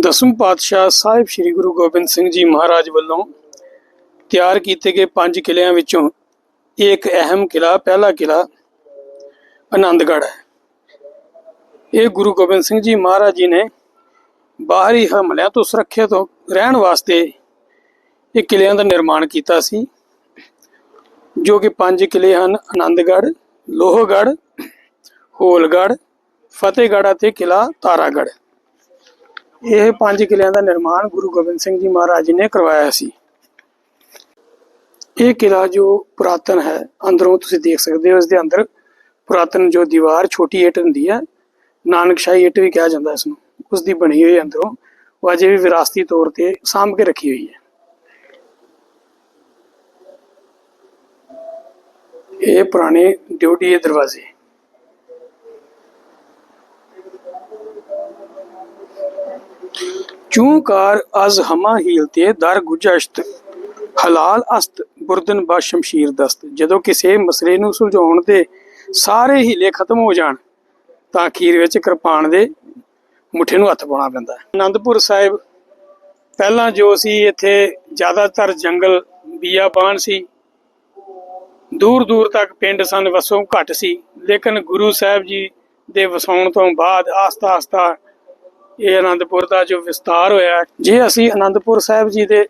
ਦਸਮ ਪਾਤਸ਼ਾਹ ਸਾਹਿਬ ਸ੍ਰੀ ਗੁਰੂ ਗੋਬਿੰਦ ਸਿੰਘ ਜੀ ਮਹਾਰਾਜ ਵੱਲੋਂ ਤਿਆਰ ਕੀਤੇ ਗਏ ਪੰਜ ਕਿਲਿਆਂ ਵਿੱਚੋਂ ਇੱਕ ਅਹਿਮ ਕਿਲਾ ਪਹਿਲਾ ਕਿਲਾ ਆਨੰਦਗੜ੍ਹ ਹੈ। ਇਹ ਗੁਰੂ ਗੋਬਿੰਦ ਸਿੰਘ ਜੀ ਮਹਾਰਾਜ ਜੀ ਨੇ ਬਾਹਰੀ ਹਮਲਿਆਂ ਤੋਂ ਸੁਰੱਖਿਅਤ ਰਹਿਣ ਵਾਸਤੇ ਇਹ ਕਿਲਿਆਂ ਦਾ ਨਿਰਮਾਣ ਕੀਤਾ ਸੀ, ਜੋ ਕਿ ਪੰਜ ਕਿਲੇ ਹਨ ਆਨੰਦਗੜ੍ਹ ਲੋਹਗੜ੍ਹ, ਹੋਲਗੜ੍ਹ, ਫਤਿਹਗੜ੍ਹ ਅਤੇ ਕਿਲਾ ਤਾਰਾਗੜ੍ਹ। ਇਹ ਪੰਜ ਕਿਲਿਆਂ ਦਾ ਨਿਰਮਾਣ ਗੁਰੂ ਗੋਬਿੰਦ ਸਿੰਘ ਜੀ ਮਹਾਰਾਜ ਜੀ ਨੇ ਕਰਵਾਇਆ ਸੀ। ਇਹ ਕਿਲਾ ਜੋ ਪੁਰਾਤਨ ਹੈ, ਅੰਦਰੋਂ ਤੁਸੀਂ ਦੇਖ ਸਕਦੇ ਹੋ ਇਸ ਦੇ ਅੰਦਰ ਪੁਰਾਤਨ ਜੋ ਦੀਵਾਰ ਛੋਟੀ ਇੱਟ ਹੁੰਦੀ ਹੈ ਨਾਨਕਸ਼ਾਹੀ ਇੱਟ ਵੀ ਕਿਹਾ ਜਾਂਦਾ ਇਸ ਨੂੰ ਉਸ ਦੀ ਬਣੀ ਹੋਈ ਅੰਦਰੋਂ ਉਹ ਅਜੇ ਵੀ ਵਿਰਾਸਤੀ ਤੌਰ ਤੇ ਸਾਂਭ ਕੇ ਰੱਖੀ ਹੋਈ ਹੈ। ਇਹ ਪੁਰਾਣੇ ਡਿਊਟੀ ਦੇ ਦਰਵਾਜ਼ੇ। ਚੂੰਕਾਰ ਅਜ਼ ਹਮਾ ਹੀਲ ਤੇ ਦਰ ਗੁਜਸ਼ਤ ਹਲਾਲ ਅਸਤ, ਬੁਰਦਨ ਬਾ ਸ਼ਮਸ਼ੀਰ ਦਸਤ। ਜਦੋਂ ਕਿਸੇ ਮਸਲੇ ਨੂੰ ਸੁਲਝਾਉਣ ਦੇ ਸਾਰੇ ਹੀਲੇ ਖਤਮ ਹੋ ਜਾਣ, ਤਾਂ ਅਖੀਰ ਵਿੱਚ ਕਿਰਪਾਨ ਦੇ ਮੁੱਠੇ ਨੂੰ ਹੱਥ ਪਾਉਣਾ ਪੈਂਦਾ ਹੈ। ਆਨੰਦਪੁਰ ਸਾਹਿਬ, ਪਹਿਲਾਂ ਜੋ ਸੀ, ਇੱਥੇ ਜ਼ਿਆਦਾਤਰ ਜੰਗਲ ਬੀਆਬਾਨ ਸੀ। ਦੂਰ ਦੂਰ ਤੱਕ ਪਿੰਡ ਸਨ, ਵਸੋਂ ਘੱਟ ਸੀ। ਲੇਕਿਨ ਗੁਰੂ ਸਾਹਿਬ ਜੀ ਦੇ ਵਸਾਉਣ ਤੋਂ ਬਾਅਦ ਆਸਤਾ ਆਸਤਾ ਇਹ ਆਨੰਦਪੁਰ ਦਾ ਜੋ ਵਿਸਤਾਰ ਹੋਇਆ ਜੇ ਅਸੀਂ ਆਨੰਦਪੁਰ ਸਾਹਿਬ ਜੀ ਦੇ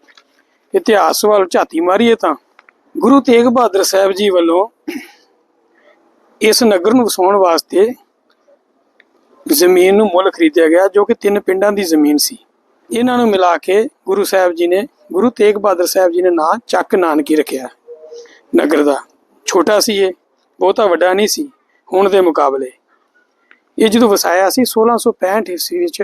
ਇਤਿਹਾਸ ਵੱਲ ਝਾਤੀ ਮਾਰੀਏ ਤਾਂ ਗੁਰੂ ਤੇਗ ਬਹਾਦਰ ਸਾਹਿਬ ਜੀ ਵੱਲੋਂ ਇਸ ਨਗਰ ਨੂੰ ਵਸਾਉਣ ਵਾਸਤੇ ਜ਼ਮੀਨ ਨੂੰ ਮੁੱਲ ਖਰੀਦਿਆ ਗਿਆ, ਜੋ ਕਿ ਤਿੰਨ ਪਿੰਡਾਂ ਦੀ ਜ਼ਮੀਨ ਸੀ। ਇਹਨਾਂ ਨੂੰ ਮਿਲਾ ਕੇ ਗੁਰੂ ਸਾਹਿਬ ਜੀ ਨੇ, ਗੁਰੂ ਤੇਗ ਬਹਾਦਰ ਸਾਹਿਬ ਜੀ ਨੇ ਨਾਂ ਚੱਕ ਨਾਨਕੀ ਰੱਖਿਆ ਨਗਰ ਦਾ। ਛੋਟਾ ਸੀ ਇਹ, ਬਹੁਤਾ ਵੱਡਾ ਨਹੀਂ ਸੀ, ਹੁਣ ਦੇ ਮੁਕਾਬਲੇ। ਇਹ ਜਦੋਂ ਵਸਾਇਆ ਸੀ 1665 ਈਸਵੀ ਵਿੱਚ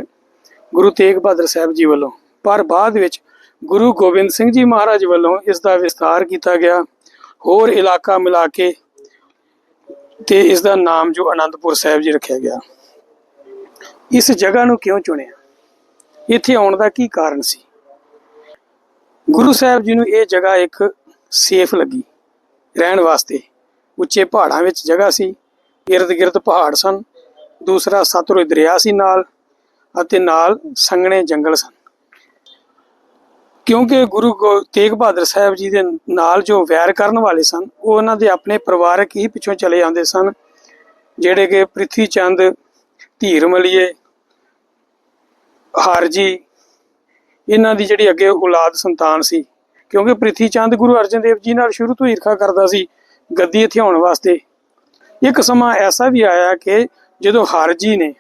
ਗੁਰੂ ਤੇਗ ਬਹਾਦਰ ਸਾਹਿਬ ਜੀ ਵੱਲੋਂ। ਪਰ ਬਾਅਦ ਵਿੱਚ ਗੁਰੂ ਗੋਬਿੰਦ ਸਿੰਘ ਜੀ ਮਹਾਰਾਜ ਵੱਲੋਂ ਇਸ ਦਾ ਵਿਸਤਾਰ ਕੀਤਾ ਗਿਆ। ਹੋਰ ਇਲਾਕਾ ਮਿਲਾ ਕੇ ਤੇ ਇਸ ਦਾ ਨਾਮ ਜੋ ਅਨੰਦਪੁਰ ਸਾਹਿਬ ਜੀ ਰੱਖਿਆ ਗਿਆ। ਇਸ ਜਗ੍ਹਾ ਨੂੰ ਕਿਉਂ ਚੁਣਿਆ? ਇੱਥੇ ਆਉਣ ਦਾ ਕੀ ਕਾਰਨ ਸੀ? ਗੁਰੂ ਸਾਹਿਬ ਜੀ ਨੂੰ ਇਹ ਜਗ੍ਹਾ ਇੱਕ ਸੇਫ ਲੱਗੀ। ਰਹਿਣ ਵਾਸਤੇ ਉੱਚੇ ਪਹਾੜਾਂ ਵਿੱਚ ਜਗ੍ਹਾ ਸੀ। ਇਰਦ ਗਿਰਦ ਪਹਾੜ ਸਨ। ਦੂਸਰਾ ਸਤਲੁਜ ਦਰਿਆ ਸੀ ਨਾਲ ਅਤੇ ਨਾਲ ਸੰਘਣੇ ਜੰਗਲ ਸਨ। ਕਿਉਂਕਿ ਗੁਰੂ ਗੋ- ਤੇਗ ਬਹਾਦਰ ਸਾਹਿਬ ਜੀ ਦੇ ਨਾਲ ਜੋ ਵੈਰ ਕਰਨ ਵਾਲੇ ਸਨ, ਉਹ ਉਹਨਾਂ ਦੇ ਆਪਣੇ ਪਰਿਵਾਰਕ ਹੀ ਪਿੱਛੋਂ ਚਲੇ ਆਉਂਦੇ ਸਨ, ਜਿਹੜੇ ਕਿ ਪ੍ਰਿਥੀ ਚੰਦ ਧੀਰ ਮਲੀਏ ਹਾਰਜੀ, ਇਹਨਾਂ ਦੀ ਜਿਹੜੀ ਅੱਗੇ ਔਲਾਦ ਸੰਤਾਨ ਸੀ। ਕਿਉਂਕਿ ਪ੍ਰਿਥੀ ਚੰਦ ਗੁਰੂ ਅਰਜਨ ਦੇਵ ਜੀ ਨਾਲ ਸ਼ੁਰੂ ਤੋਂ ਈਰਖਾ ਕਰਦਾ ਸੀ ਗੱਦੀ ਇੱਥੇ ਆਉਣ ਵਾਸਤੇ। ਇੱਕ ਸਮਾਂ ਐਸਾ ਵੀ ਆਇਆ ਕਿ ਜਦੋਂ ਹਰਜੀ ਨੇ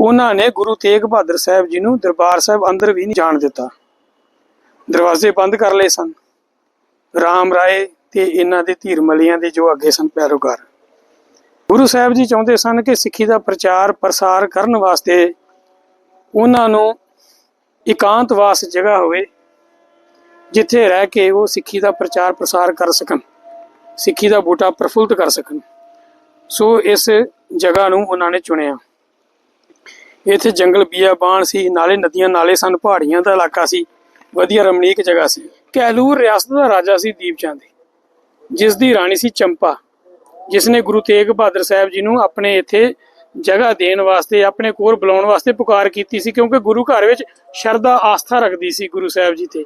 ਉਹਨਾਂ ਨੇ ਗੁਰੂ ਤੇਗ ਬਹਾਦਰ ਸਾਹਿਬ ਜੀ ਨੂੰ ਦਰਬਾਰ ਸਾਹਿਬ ਅੰਦਰ ਵੀ ਨਹੀਂ ਜਾਣ ਦਿੱਤਾ। ਦਰਵਾਜ਼ੇ ਬੰਦ ਕਰ ਲਏ ਸਨ। ਰਾਮ ਰਾਏ ਤੇ ਇਹਨਾਂ ਦੇ ਧੀਰ ਮਲੀਆਂ ਦੇ ਜੋ ਅੱਗੇ ਸਨ ਪੈਰੋਕਾਰ। ਗੁਰੂ ਸਾਹਿਬ ਜੀ ਚਾਹੁੰਦੇ ਸਨ ਕਿ ਸਿੱਖੀ ਦਾ ਪ੍ਰਚਾਰ ਪ੍ਰਸਾਰ ਕਰਨ ਵਾਸਤੇ ਉਹਨਾਂ ਨੂੰ ਇਕਾਂਤਵਾਸ ਜਗ੍ਹਾ ਹੋਵੇ, ਜਿੱਥੇ ਰਹਿ ਕੇ ਉਹ ਸਿੱਖੀ ਦਾ ਪ੍ਰਚਾਰ ਪ੍ਰਸਾਰ ਕਰ ਸਕਣ, ਸਿੱਖੀ ਦਾ ਬੂਟਾ ਪ੍ਰਫੁੱਲਤ ਕਰ ਸਕਣ। ਸੋ ਇਸ ਜਗ੍ਹਾ ਨੂੰ ਉਹਨਾਂ ਨੇ ਚੁਣਿਆ। ਇੱਥੇ ਜੰਗਲ ਬੀਆਬਾਨ ਸੀ, ਨਾਲੇ ਨਦੀਆਂ, ਨਾਲੇ ਸਨ, ਪਹਾੜੀਆਂ ਦਾ ਇਲਾਕਾ ਸੀ, ਵਧੀਆ ਰਮਣੀਕ ਜਗ੍ਹਾ ਸੀ। ਕੈਲੂਰ ਰਿਆਸਤ ਦਾ ਰਾਜਾ ਸੀ ਦੀਪਚੰਦ ਜਿਸ ਦੀ ਰਾਣੀ ਸੀ ਚੰਪਾ ਜਿਸ ਨੇ ਗੁਰੂ ਤੇਗ ਬਹਾਦਰ ਸਾਹਿਬ ਜੀ ਨੂੰ ਆਪਣੇ ਇੱਥੇ ਜਗ੍ਹਾ ਦੇਣ ਵਾਸਤੇ, ਆਪਣੇ ਕੋਲ ਬੁਲਾਉਣ ਵਾਸਤੇ ਪੁਕਾਰ ਕੀਤੀ ਸੀ, ਕਿਉਂਕਿ ਗੁਰੂ ਘਰ ਵਿੱਚ ਸ਼ਰਧਾ, ਆਸਥਾ ਰੱਖਦੀ ਸੀ ਗੁਰੂ ਸਾਹਿਬ ਜੀ ਤੇ।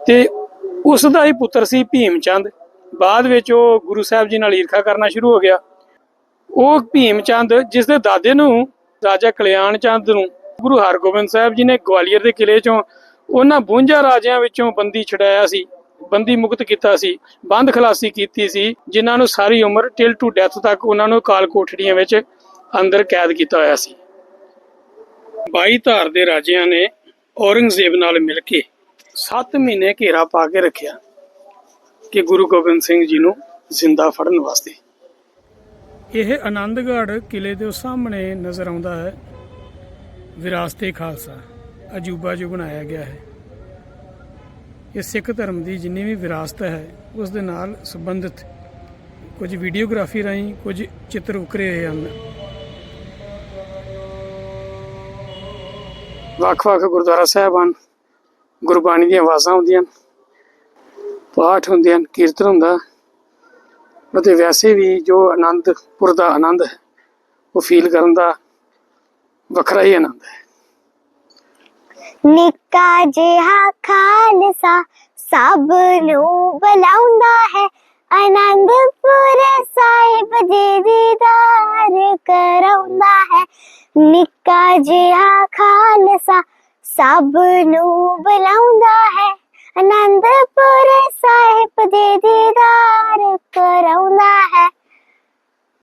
ਤੇ ਉਸ ਦਾ ਹੀ ਪੁੱਤਰ ਸੀ ਭੀਮ ਚੰਦ ਬਾਅਦ ਵਿੱਚ ਉਹ ਗੁਰੂ ਸਾਹਿਬ ਜੀ ਨਾਲ ਈਰਖਾ ਕਰਨਾ ਸ਼ੁਰੂ ਹੋ ਗਿਆ। ਉਹ ਭੀਮ ਚੰਦ, ਜਿਸ ਦੇ ਦਾਦੇ ਨੂੰ, ਰਾਜਾ ਕਲਿਆਣ ਚੰਦ ਨੂੰ, ਗੁਰੂ ਹਰਗੋਬਿੰਦ ਸਾਹਿਬ ਜੀ ਨੇ ਗਵਾਲੀਅਰ ਦੇ ਕਿਲੇ ਚੋਂ ਉਹਨਾਂ 52 ਰਾਜਿਆਂ ਵਿੱਚੋਂ ਬੰਦੀ ਛਡਾਇਆ ਸੀ, ਬੰਦੀ ਮੁਕਤ ਕੀਤਾ ਸੀ, ਬੰਦ ਖਲਾਸੀ ਕੀਤੀ ਸੀ, ਜਿਨ੍ਹਾਂ ਨੂੰ ਸਾਰੀ ਉਮਰ ਟਿਲ ਟੂ ਡੈਥ ਤੱਕ ਉਹਨਾਂ ਨੂੰ ਕਾਲ ਕੋਠੜੀਆਂ ਵਿੱਚ ਅੰਦਰ ਕੈਦ ਕੀਤਾ ਹੋਇਆ ਸੀ। 22 ਧਾਰ ਦੇ ਰਾਜਿਆਂ ਨੇ ਔਰੰਗਜ਼ੇਬ ਨਾਲ ਮਿਲ ਕੇ 7 ਮਹੀਨੇ ਘੇਰਾ ਪਾ ਕੇ ਰੱਖਿਆ। ਕਿ ਗੁਰੂ ਗੋਬਿੰਦ ਸਿੰਘ ਜੀ ਨੂੰ ਜ਼ਿੰਦਾ ਫੜਨ ਵਾਸਤੇ। ਇਹ ਆਨੰਦਗੜ੍ਹ ਕਿਲੇ ਦੇ ਸਾਹਮਣੇ ਨਜ਼ਰ ਆਉਂਦਾ ਹੈ। ਵਿਰਾਸਤੇ ਖਾਲਸਾ ਅਜੂਬਾ ਜੋ ਬਣਾਇਆ ਗਿਆ ਹੈ। ਇਹ ਸਿੱਖ ਧਰਮ ਦੀ ਜਿੰਨੀ ਵੀ ਵਿਰਾਸਤ ਹੈ ਉਸ ਦੇ ਨਾਲ ਸੰਬੰਧਿਤ ਕੁਝ ਵੀਡੀਓਗ੍ਰਾਫੀ ਰਾਹੀਂ ਕੁਝ ਚਿੱਤਰ ਉਕਰੇ ਹੋਏ ਹਨ। ਵੱਖ-ਵੱਖ ਗੁਰਦੁਆਰਾ ਸਾਹਿਬਾਨ ਗੁਰਬਾਣੀ ਦੀਆਂ ਆਵਾਜ਼ਾਂ ਹਨ, ਪਾਠ ਹੁੰਦੇ ਹਨ, ਕੀਰਤਨ ਹੁੰਦਾ। ਅਤੇ ਵੈਸੇ ਵੀ ਜੋ ਆਨੰਦਪੁਰ ਦਾ ਆਨੰਦ ਹੈ, ਉਹ ਫੀਲ ਕਰਨ ਦਾ ਵੱਖਰਾ ਹੀ ਆਨੰਦ ਹੈ। ਨਿੱਕਾ ਜਿਹਾ ਖਾਲਸਾ ਸਭ ਨੂੰ ਬੁਲਾਉਂਦਾ ਹੈ। ਆਨੰਦਪੁਰ ਸਾਹਿਬ ਦੇ ਦੀਦਾਰ ਕਰਾਉਂਦਾ ਹੈ। ਨਿੱਕਾ ਜਿਹਾ ਖਾਲਸਾ ਸਭ ਨੂੰ ਬੁਲਾਉਂਦਾ ਹੈ। ਅਨੰਦਪੁਰ ਸਾਹਿਬ ਦੇ ਦੀਦਾਰ ਕਰਾਉਂਦਾ ਹੈ।